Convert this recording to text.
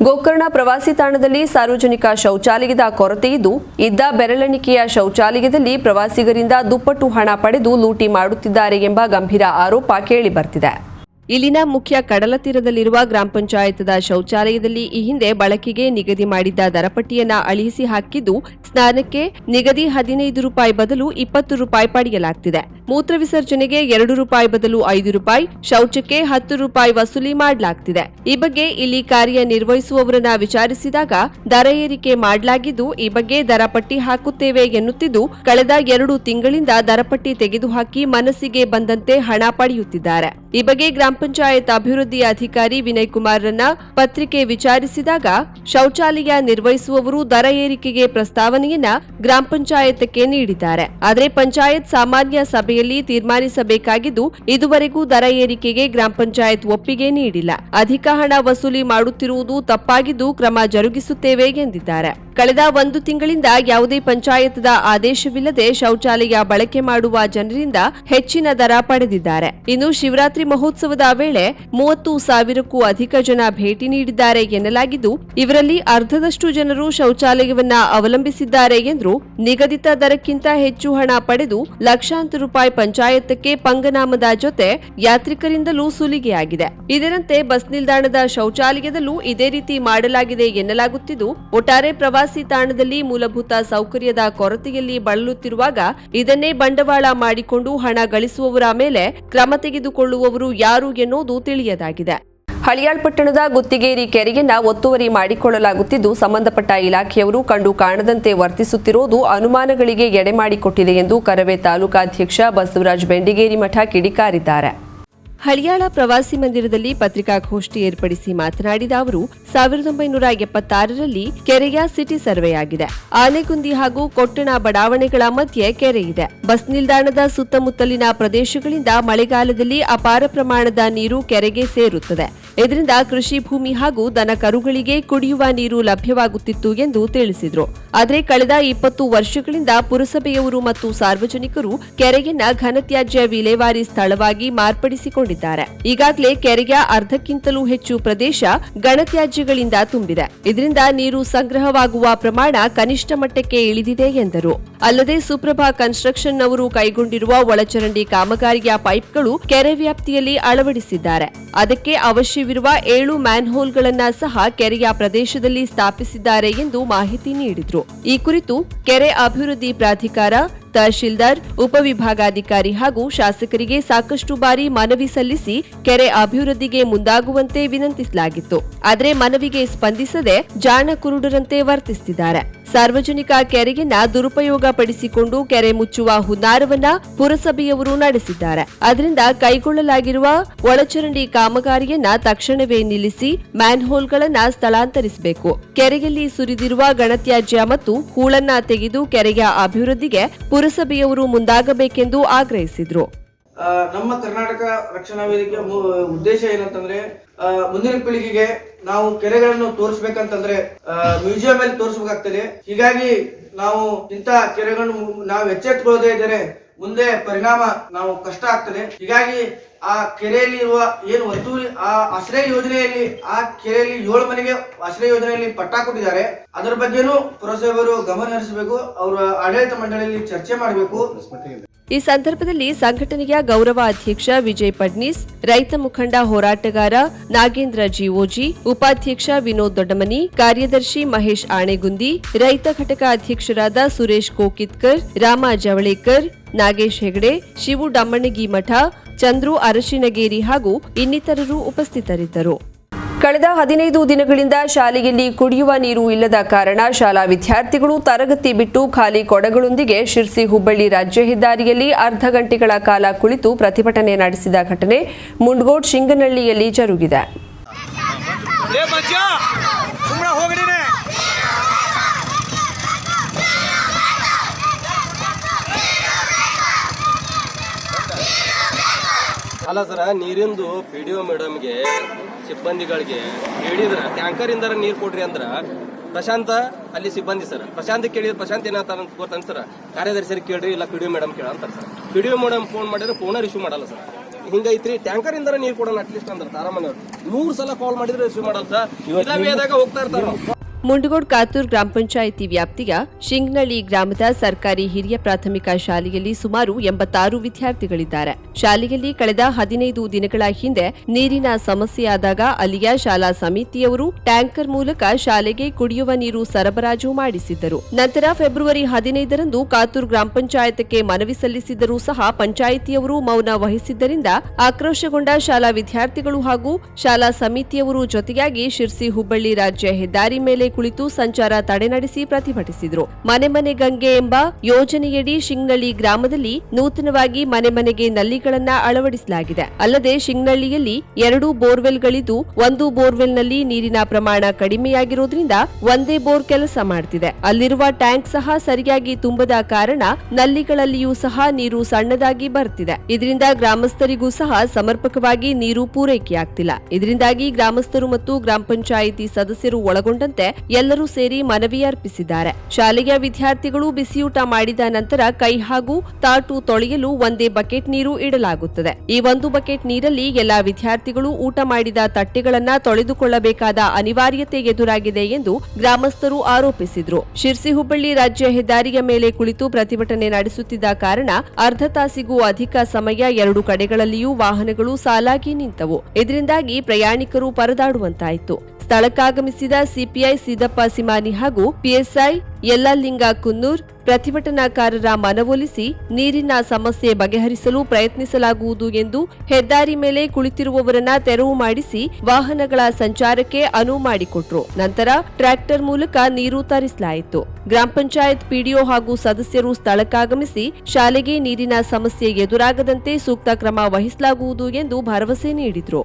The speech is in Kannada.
ಗೋಕರ್ಣ ಪ್ರವಾಸಿ ತಾಣದಲ್ಲಿ ಸಾರ್ವಜನಿಕ ಶೌಚಾಲಯದ ಕೊರತೆ ಇದ್ದು, ಇದ್ದ ಬೆರಳೆಣಿಕೆಯ ಶೌಚಾಲಯದಲ್ಲಿ ಪ್ರವಾಸಿಗರಿಂದ ದುಪ್ಪಟ್ಟು ಹಣ ಪಡೆದು ಲೂಟಿ ಮಾಡುತ್ತಿದ್ದಾರೆ ಎಂಬ ಗಂಭೀರ ಆರೋಪ ಕೇಳಿಬರ್ತಿದೆ ಇಲ್ಲಿನ ಮುಖ್ಯ ಕಡಲ ತೀರದಲ್ಲಿರುವ ಗ್ರಾಮ ಪಂಚಾಯತ್ದ ಶೌಚಾಲಯದಲ್ಲಿ ಈ ಹಿಂದೆ ಬಳಕೆಗೆ ನಿಗದಿ ಮಾಡಿದ್ದ ದರಪಟ್ಟಿಯನ್ನ ಅಳಿಸಿ ಹಾಕಿದ್ದು, ಸ್ನಾನಕ್ಕೆ ನಿಗದಿ ಹದಿನೈದು ರೂಪಾಯಿ ಬದಲು ಇಪ್ಪತ್ತು ರೂಪಾಯಿ ಪಡೆಯಲಾಗ್ತಿದೆ. ಮೂತ್ರ ವಿಸರ್ಜನೆಗೆ ಎರಡು ರೂಪಾಯಿ ಬದಲು ಐದು ರೂಪಾಯಿ, ಶೌಚಕ್ಕೆ ಹತ್ತು ರೂಪಾಯಿ ವಸೂಲಿ ಮಾಡಲಾಗ್ತಿದೆ. ಈ ಬಗ್ಗೆ ಇಲ್ಲಿ ಕಾರ್ಯನಿರ್ವಹಿಸುವವರನ್ನ ವಿಚಾರಿಸಿದಾಗ, ದರ ಏರಿಕೆ ಮಾಡಲಾಗಿದ್ದು, ಈ ಬಗ್ಗೆ ದರಪಟ್ಟಿ ಹಾಕುತ್ತೇವೆ ಎನ್ನುತ್ತಿದ್ದು, ಕಳೆದ ಎರಡು ತಿಂಗಳಿಂದ ದರಪಟ್ಟಿ ತೆಗೆದುಹಾಕಿ ಮನಸ್ಸಿಗೆ ಬಂದಂತೆ ಹಣ ಪಡೆಯುತ್ತಿದ್ದಾರೆ. ಈ ಬಗ್ಗೆ ಗ್ರಾಮ ಪಂಚಾಯತ್ ಅಭಿವೃದ್ಧಿ ಅಧಿಕಾರಿ ವಿನಯ್ ಕುಮಾರ್ರನ್ನ ಪತ್ರಿಕೆ ವಿಚಾರಿಸಿದಾಗ ಶೌಚಾಲಯ ನಿರ್ವಹಿಸುವವರು ದರ ಏರಿಕೆಗೆ ಪ್ರಸ್ತಾವನೆಯನ್ನ ಗ್ರಾಮ ಪಂಚಾಯತ್ಗೆ ನೀಡಿದ್ದಾರೆ. ಆದರೆ ಪಂಚಾಯತ್ ಸಾಮಾನ್ಯ ಸಭೆಯಲ್ಲಿ ತೀರ್ಮಾನಿಸಬೇಕಾಗಿದ್ದು, ಇದುವರೆಗೂ ದರ ಏರಿಕೆಗೆ ಗ್ರಾಮ ಪಂಚಾಯತ್ ಒಪ್ಪಿಗೆ ನೀಡಿಲ್ಲ. ಅಧಿಕ ಹಣ ವಸೂಲಿ ಮಾಡುತ್ತಿರುವುದು ತಪ್ಪಾಗಿದ್ದು ಕ್ರಮ ಜರುಗಿಸುತ್ತೇವೆ ಎಂದಿದ್ದಾರೆ. ಕಳೆದ ಒಂದು ತಿಂಗಳಿಂದ ಯಾವುದೇ ಪಂಚಾಯತ್ದ ಆದೇಶವಿಲ್ಲದೆ ಶೌಚಾಲಯ ಬಳಕೆ ಮಾಡುವ ಜನರಿಂದ ಹೆಚ್ಚಿನ ದರ ಪಡೆದಿದ್ದಾರೆ. ಇನ್ನು ಶಿವರಾತ್ರಿ ಮಹೋತ್ಸವದ ವೇಳೆ ಮೂವತ್ತು ಸಾವಿರಕ್ಕೂ ಅಧಿಕ ಜನ ಭೇಟಿ ನೀಡಿದ್ದಾರೆ ಎನ್ನಲಾಗಿದ್ದು, ಇವರಲ್ಲಿ ಅರ್ಧದಷ್ಟು ಜನರು ಶೌಚಾಲಯವನ್ನ ಅವಲಂಬಿಸಿದ್ದಾರೆ ಎಂದು ನಿಗದಿತ ದರಕ್ಕಿಂತ ಹೆಚ್ಚು ಹಣ ಪಡೆದು ಲಕ್ಷಾಂತರ ರೂಪಾಯಿ ಪಂಚಾಯತ್ಗೆ ಪಂಗನಾಮದ ಜೊತೆ ಯಾತ್ರಿಕರಿಂದಲೂ ಸುಲಿಗೆಯಾಗಿದೆ. ಇದರಂತೆ ಬಸ್ ನಿಲ್ದಾಣದ ಶೌಚಾಲಯದಲ್ಲೂ ಇದೇ ರೀತಿ ಮಾಡಲಾಗಿದೆ ಎನ್ನಲಾಗುತ್ತಿದ್ದು, ಒಟ್ಟಾರೆ ಪ್ರವಾಸಿ ತಾಣದಲ್ಲಿ ಮೂಲಭೂತ ಸೌಕರ್ಯದ ಕೊರತೆಯಲ್ಲಿ ಬಳಲುತ್ತಿರುವಾಗ ಇದನ್ನೇ ಬಂಡವಾಳ ಮಾಡಿಕೊಂಡು ಹಣ ಗಳಿಸುವವರ ಮೇಲೆ ಕ್ರಮ ತೆಗೆದುಕೊಳ್ಳುವವರು ಯಾರು ಎನ್ನುವುದು ತಿಳಿಯದಾಗಿದೆ. ಹಳಿಯಾಳ್ ಪಟ್ಟಣದ ಗುತ್ತಿಗೇರಿ ಕೆರೆಯನ್ನ ಒತ್ತುವರಿ ಮಾಡಿಕೊಳ್ಳಲಾಗುತ್ತಿದ್ದು, ಸಂಬಂಧಪಟ್ಟ ಇಲಾಖೆಯವರು ಕಂಡು ಕಾಣದಂತೆ ವರ್ತಿಸುತ್ತಿರುವುದು ಅನುಮಾನಗಳಿಗೆ ಎಡೆ ಮಾಡಿಕೊಟ್ಟಿದೆ ಎಂದು ಕರವೇ ತಾಲೂಕಾಧ್ಯಕ್ಷ ಬಸವರಾಜ್ ಬೆಂಡಿಗೇರಿ ಮಠ ಕಿಡಿಕಾರಿದ್ದಾರೆ. ಹಳಿಯಾಳ ಪ್ರವಾಸಿ ಮಂದಿರದಲ್ಲಿ ಪತ್ರಿಕಾಗೋಷ್ಠಿ ಏರ್ಪಡಿಸಿ ಮಾತನಾಡಿದ ಅವರು, ಸಾವಿರದ ಒಂಬೈನೂರ ಎಪ್ಪತ್ತಾರರಲ್ಲಿ ಕೆರೆಯ ಸಿಟಿ ಸರ್ವೆ ಆಗಿದೆ ಆನೆಗುಂದಿ ಹಾಗೂ ಕೊಟ್ಟಣ ಬಡಾವಣೆಗಳ ಮಧ್ಯೆ ಕೆರೆ ಇದೆ. ಬಸ್ ನಿಲ್ದಾಣದ ಸುತ್ತಮುತ್ತಲಿನ ಪ್ರದೇಶಗಳಿಂದ ಮಳೆಗಾಲದಲ್ಲಿ ಅಪಾರ ಪ್ರಮಾಣದ ನೀರು ಕೆರೆಗೆ ಸೇರುತ್ತದೆ. ಇದರಿಂದ ಕೃಷಿ ಭೂಮಿ ಹಾಗೂ ದನ ಕರುಗಳಿಗೆ ಕುಡಿಯುವ ನೀರು ಲಭ್ಯವಾಗುತ್ತಿತ್ತು ಎಂದು ತಿಳಿಸಿದರು. ಆದರೆ ಕಳೆದ ಇಪ್ಪತ್ತು ವರ್ಷಗಳಿಂದ ಪುರಸಭೆಯವರು ಮತ್ತು ಸಾರ್ವಜನಿಕರು ಕೆರೆಯನ್ನ ಘನತ್ಯಾಜ್ಯ ವಿಲೇವಾರಿ ಸ್ಥಳವಾಗಿ ಮಾರ್ಪಡಿಸಿಕೊಂಡಿದ್ದಾರೆ. ಈಗಾಗಲೇ ಕೆರೆಯ ಅರ್ಧಕ್ಕಿಂತಲೂ ಹೆಚ್ಚು ಪ್ರದೇಶ ಘನತ್ಯಾಜ್ಯಗಳಿಂದ ತುಂಬಿದೆ. ಇದರಿಂದ ನೀರು ಸಂಗ್ರಹವಾಗುವ ಪ್ರಮಾಣ ಕನಿಷ್ಠ ಮಟ್ಟಕ್ಕೆ ಇಳಿದಿದೆ ಎಂದರು. ಅಲ್ಲದೆ ಸುಪ್ರಭಾ ಕನ್ಸ್ಟ್ರಕ್ಷನ್ ಅವರು ಕೈಗೊಂಡಿರುವ ಒಳಚರಂಡಿ ಕಾಮಗಾರಿಯ ಪೈಪ್ಗಳು ಕೆರೆ ವ್ಯಾಪ್ತಿಯಲ್ಲಿ ಅಳವಡಿಸಿದ್ದಾರೆ. ಅದಕ್ಕೆ ಅವಶ್ಯವಿರುವ ಏಳು ಮ್ಯಾನ್ಹೋಲ್ಗಳನ್ನ ಸಹ ಕೆರೆಯ ಪ್ರದೇಶದಲ್ಲಿ ಸ್ಥಾಪಿಸಿದ್ದಾರೆ ಎಂದು ಮಾಹಿತಿ ನೀಡಿದರು. ಈ ಕುರಿತು ಕೆರೆ ಅಭಿವೃದ್ಧಿ ಪ್ರಾಧಿಕಾರ, ತಹಶೀಲ್ದಾರ್, ಉಪವಿಭಾಗಾಧಿಕಾರಿ ಹಾಗೂ ಶಾಸಕರಿಗೆ ಸಾಕಷ್ಟು ಬಾರಿ ಮನವಿ ಸಲ್ಲಿಸಿ ಕೆರೆ ಅಭಿವೃದ್ಧಿಗೆ ಮುಂದಾಗುವಂತೆ ವಿನಂತಿಸಲಾಗಿತ್ತು. ಆದರೆ ಮನವಿಗೆ ಸ್ಪಂದಿಸದೆ ಜಾಣ ಕುರುಡರಂತೆ ವರ್ತಿಸುತ್ತಿದ್ದಾರೆ ಸಾರ್ವಜನಿಕ ಕೆರೆಯನ್ನ ದುರುಪಯೋಗ ಪಡಿಸಿಕೊಂಡು ಕೆರೆ ಮುಚ್ಚುವ ಹುನ್ನಾರವನ್ನ ಪುರಸಭೆಯವರು ನಡೆಸಿದ್ದಾರೆ. ಅದರಿಂದ ಕೈಗೊಳ್ಳಲಾಗಿರುವ ಒಳಚರಂಡಿ ಕಾಮಗಾರಿಯನ್ನ ತಕ್ಷಣವೇ ನಿಲ್ಲಿಸಿ ಮ್ಯಾನ್ಹೋಲ್ಗಳನ್ನ ಸ್ಥಳಾಂತರಿಸಬೇಕು. ಕೆರೆಯಲ್ಲಿ ಸುರಿದಿರುವ ಗಣತ್ಯಾಜ್ಯ ಮತ್ತು ಹೂಳನ್ನ ತೆಗೆದು ಕೆರೆಯ ಅಭಿವೃದ್ಧಿಗೆ ಪುರಸಭೆಯವರು ಮುಂದಾಗಬೇಕೆಂದು ಆಗ್ರಹಿಸಿದ್ರು. ನಮ್ಮ ಕರ್ನಾಟಕ ರಕ್ಷಣಾ ವೇದಿಕೆ ಉದ್ದೇಶ ಏನಂತಂದ್ರೆ ಮುಂದಿನ ಪೀಳಿಗೆಗೆ ನಾವು ಕೆರೆಗಳನ್ನು ತೋರಿಸ್ಬೇಕಂತಂದ್ರೆ ಮ್ಯೂಸಿಯಂ ಅಲ್ಲಿ ತೋರಿಸ್ಬೇಕಾಗ್ತದೆ. ಹೀಗಾಗಿ ನಾವು ಇಂಥ ಕೆರೆಗಳನ್ನು ನಾವು ಎಚ್ಚೆತ್ತುಕೊಳ್ಳದೆ ಇದ್ದರೆ ಮುಂದೆ ಪರಿಣಾಮ ನಾವು ಕಷ್ಟ ಆಗ್ತದೆ. ಹೀಗಾಗಿ ಆ ಕೆರೆಯಲ್ಲಿ ಇರುವ ಏನು ಒತ್ತುವರಿ ಆ ಆಶ್ರಯ ಯೋಜನೆಯಲ್ಲಿ, ಆ ಕೆರೆಯಲ್ಲಿ ಏಳು ಮನೆಗೆ ಆಶ್ರಯ ಯೋಜನೆಯಲ್ಲಿ ಪಟ್ಟ ಕೊಟ್ಟಿದ್ದಾರೆ ಅದರ ಬಗ್ಗೆನೂ ಪುರಸಭೆಯವರು ಗಮನ ಹರಿಸಬೇಕು, ಅವರ ಆಡಳಿತ ಮಂಡಳಿಯಲ್ಲಿ ಚರ್ಚೆ ಮಾಡಬೇಕು. ಈ ಸಂದರ್ಭದಲ್ಲಿ ಸಂಘಟನೆಯ ಗೌರವ ಅಧ್ಯಕ್ಷ ವಿಜಯ್ ಪಡ್ನೀಸ್, ರೈತ ಮುಖಂಡ ಹೋರಾಟಗಾರ ನಾಗೇಂದ್ರ ಜಿಒಜಿ, ಉಪಾಧ್ಯಕ್ಷ ವಿನೋದ್ ದೊಡ್ಡಮನಿ, ಕಾರ್ಯದರ್ಶಿ ಮಹೇಶ್ ಆಣೆಗುಂದಿ, ರೈತ ಘಟಕ ಅಧ್ಯಕ್ಷರಾದ ಸುರೇಶ್ ಕೋಕಿತ್ಕರ್, ರಾಮ ಜವಳೇಕರ್, ನಾಗೇಶ್ ಹೆಗಡೆ, ಶಿವು ಡಮ್ಮಣಗಿ ಮಠ, ಚಂದ್ರು ಅರಶಿನಗೇರಿ ಹಾಗೂ ಇನ್ನಿತರರು ಉಪಸ್ಥಿತರಿದ್ದರು. ಕಳೆದ ಹದಿನೈದು ದಿನಗಳಿಂದ ಶಾಲೆಯಲ್ಲಿ ಕುಡಿಯುವ ನೀರು ಇಲ್ಲದ ಕಾರಣ ಶಾಲಾ ವಿದ್ಯಾರ್ಥಿಗಳು ತರಗತಿ ಬಿಟ್ಟು ಖಾಲಿ ಕೊಡಗಳೊಂದಿಗೆ ಶಿರ್ಸಿ ಹುಬ್ಬಳ್ಳಿ ರಾಜ್ಯ ಹೆದ್ದಾರಿಯಲ್ಲಿ ಅರ್ಧ ಗಂಟೆಗಳ ಕಾಲ ಕುಳಿತು ಪ್ರತಿಭಟನೆ ನಡೆಸಿದ ಘಟನೆ ಮುಂಡ್ಗೋಡ್ ಶಿಂಗನಹಳ್ಳಿಯಲ್ಲಿ ಜರುಗಿದೆ. ಅಲ್ಲ ಸರ ನೀರಿಂದು ಪಿ ಡಿ ಒ ಮೇಡಮ್ಗೆ ಸಿಬ್ಬಂದಿಗಳಿಗೆ ಹೇಳಿದ್ರ ಟ್ಯಾಂಕರ್ ಇಂದ ನೀರು ಕೊಡ್ರಿ ಅಂದ್ರ ಪ್ರಶಾಂತ ಅಲ್ಲಿ ಸಿಬ್ಬಂದಿ ಸರ್. ಪ್ರಶಾಂತ್ ಕೇಳಿದ್ರೆ ಪ್ರಶಾಂತ್ ಏನಂತ ಅಂತ ಗೊತ್ತಂತ ಸರ್. ಕಾರ್ಯದರ್ಶಿ ಕೇಳ್ರಿ ಇಲ್ಲ ಪಿ ಡಿ ಒ ಮೇಡಮ್ ಕೇಳ ಅಂತ sir. P D O madam phone ಮಾಡಿದ್ರೆ ಫೋನ ರಿಸೀವ್ ಮಾಡಲ್ಲ ಸರ್. ಹಿಂಗೈತ್ರಿ ಟ್ಯಾಂಕರ್ ಇಂದ ನೀರು ಕೊಡೋಣ ಅಟ್ಲೀಸ್ಟ್ ಅಂದ್ರೆ ತಾರಮನೆಯವ್ರು. ನೂರು ಸಲ ಕಾಲ್ ಮಾಡಿದ್ರೆ ರಿಸೀವ್ ಮಾಡಲ್ಲ ಸರ್. ಇದಾದಾಗ ಹೋಗ್ತಾ ಇರ್ತಾರ. ಮುಂಡಗೋಡ್ ಕಾತೂರ್ ಗ್ರಾಮ ಪಂಚಾಯಿತಿ ವ್ಯಾಪ್ತಿಯ ಶಿಂಗ್ನಳ್ಳಿ ಗ್ರಾಮದ ಸರ್ಕಾರಿ ಹಿರಿಯ ಪ್ರಾಥಮಿಕ ಶಾಲೆಯಲ್ಲಿ ಸುಮಾರು ಎಂಬತ್ತಾರು ವಿದ್ಯಾರ್ಥಿಗಳಿದ್ದಾರೆ. ಶಾಲೆಯಲ್ಲಿ ಕಳೆದ ಹದಿನೈದು ದಿನಗಳ ಹಿಂದೆ ನೀರಿನ ಸಮಸ್ಯೆಯಾದಾಗ ಅಲ್ಲಿಯ ಶಾಲಾ ಸಮಿತಿಯವರು ಟ್ಯಾಂಕರ್ ಮೂಲಕ ಶಾಲೆಗೆ ಕುಡಿಯುವ ನೀರು ಸರಬರಾಜು ಮಾಡಿಸಿದ್ದರು. ನಂತರ ಫೆಬ್ರವರಿ ಹದಿನೈದರಂದು ಕಾತೂರ್ ಗ್ರಾಮ ಪಂಚಾಯತ್ಗೆ ಮನವಿ ಸಲ್ಲಿಸಿದ್ದರೂ ಸಹ ಪಂಚಾಯಿತಿಯವರು ಮೌನ ವಹಿಸಿದ್ದರಿಂದ ಆಕ್ರೋಶಗೊಂಡ ಶಾಲಾ ವಿದ್ಯಾರ್ಥಿಗಳು ಹಾಗೂ ಶಾಲಾ ಸಮಿತಿಯವರು ಜೊತೆಯಾಗಿ ಶಿರ್ಸಿ ಹುಬ್ಬಳ್ಳಿ ರಾಜ್ಯ ಹೆದ್ದಾರಿ ಮೇಲೆ ಕುಳಿತು ಸಂಚಾರ ತಡೆ ನಡೆಸಿ ಪ್ರತಿಭಟಿಸಿದರು. ಮನೆ ಮನೆ ಗಂಗೆ ಎಂಬ ಯೋಜನೆಯಡಿ ಶಿಂಗ್ನಳ್ಳಿ ಗ್ರಾಮದಲ್ಲಿ ನೂತನವಾಗಿ ಮನೆ ಮನೆಗೆ ನಲ್ಲಿಗಳನ್ನ ಅಳವಡಿಸಲಾಗಿದೆ. ಅಲ್ಲದೆ ಶಿಂಗ್ನಳ್ಳಿಯಲ್ಲಿ ಎರಡು ಬೋರ್ವೆಲ್ಗಳಿದ್ದು, ಒಂದು ಬೋರ್ವೆಲ್ನಲ್ಲಿ ನೀರಿನ ಪ್ರಮಾಣ ಕಡಿಮೆಯಾಗಿರುವುದರಿಂದ ಒಂದೇ ಬೋರ್ ಕೆಲಸ ಮಾಡುತ್ತಿದೆ ಅಲ್ಲಿರುವ ಟ್ಯಾಂಕ್ ಸಹ ಸರಿಯಾಗಿ ತುಂಬದ ಕಾರಣ ನಲ್ಲಿಗಳಲ್ಲಿಯೂ ಸಹ ನೀರು ಸಣ್ಣದಾಗಿ ಬರುತ್ತಿದೆ ಇದರಿಂದ ಗ್ರಾಮಸ್ಥರಿಗೂ ಸಹ ಸಮರ್ಪಕವಾಗಿ ನೀರು ಪೂರೈಕೆಯಾಗ್ತಿಲ್ಲ. ಇದರಿಂದಾಗಿ ಗ್ರಾಮಸ್ಥರು ಮತ್ತು ಗ್ರಾಮ ಪಂಚಾಯಿತಿ ಸದಸ್ಯರು ಒಳಗೊಂಡಂತೆ ಎಲ್ಲರೂ ಸೇರಿ ಮನವಿ ಅರ್ಪಿಸಿದ್ದಾರೆ. ಶಾಲೆಯ ವಿದ್ಯಾರ್ಥಿಗಳು ಬಿಸಿಯೂಟ ಮಾಡಿದ ನಂತರ ಕೈ ಹಾಗೂ ತಾಟು ತೊಳೆಯಲು ಒಂದೇ ಬಕೆಟ್ ನೀರು ಇಡಲಾಗುತ್ತದೆ. ಈ ಒಂದು ಬಕೆಟ್ ನೀರಲ್ಲಿ ಎಲ್ಲಾ ವಿದ್ಯಾರ್ಥಿಗಳು ಊಟ ಮಾಡಿದ ತಟ್ಟೆಗಳನ್ನ ತೊಳೆದುಕೊಳ್ಳಬೇಕಾದ ಅನಿವಾರ್ಯತೆ ಎದುರಾಗಿದೆ ಎಂದು ಗ್ರಾಮಸ್ಥರು ಆರೋಪಿಸಿದ್ರು. ಶಿರ್ಸಿ ಹುಬ್ಬಳ್ಳಿ ರಾಜ್ಯ ಹೆದ್ದಾರಿಯ ಮೇಲೆ ಕುಳಿತು ಪ್ರತಿಭಟನೆ ನಡೆಸುತ್ತಿದ್ದ ಕಾರಣ ಅರ್ಧ ತಾಸಿಗೂ ಅಧಿಕ ಸಮಯ ಎರಡು ಕಡೆಗಳಲ್ಲಿಯೂ ವಾಹನಗಳು ಸಾಲಾಗಿ ನಿಂತವು. ಇದರಿಂದಾಗಿ ಪ್ರಯಾಣಿಕರು ಪರದಾಡುವಂತಾಯಿತು. ಸ್ಥಳಕ್ಕಾಗಮಿಸಿದ ಸಿಪಿಐ ಸಿದ್ದಪ್ಪ ಸಿಮಾನಿ ಹಾಗೂ ಪಿಎಸ್ಐ ಯಲ್ಲಲಿಂಗ ಕುನ್ನೂರ್ ಪ್ರತಿಭಟನಾಕಾರರ ಮನವೊಲಿಸಿ ನೀರಿನ ಸಮಸ್ಯೆ ಬಗೆಹರಿಸಲು ಪ್ರಯತ್ನಿಸಲಾಗುವುದು ಎಂದು ಹೆದ್ದಾರಿ ಮೇಲೆ ಕುಳಿತಿರುವವರನ್ನ ತೆರವು ಮಾಡಿಸಿ ವಾಹನಗಳ ಸಂಚಾರಕ್ಕೆ ಅನುವು ಮಾಡಿಕೊಟ್ರು. ನಂತರ ಟ್ರ್ಯಾಕ್ಟರ್ ಮೂಲಕ ನೀರು ತರಿಸಲಾಯಿತು. ಗ್ರಾಮ ಪಂಚಾಯತ್ ಪಿಡಿಒ ಹಾಗೂ ಸದಸ್ಯರು ಸ್ಥಳಕ್ಕಾಗಮಿಸಿ ಶಾಲೆಗೆ ನೀರಿನ ಸಮಸ್ಯೆ ಎದುರಾಗದಂತೆ ಸೂಕ್ತ ಕ್ರಮ ವಹಿಸಲಾಗುವುದು ಎಂದು ಭರವಸೆ ನೀಡಿದ್ರು.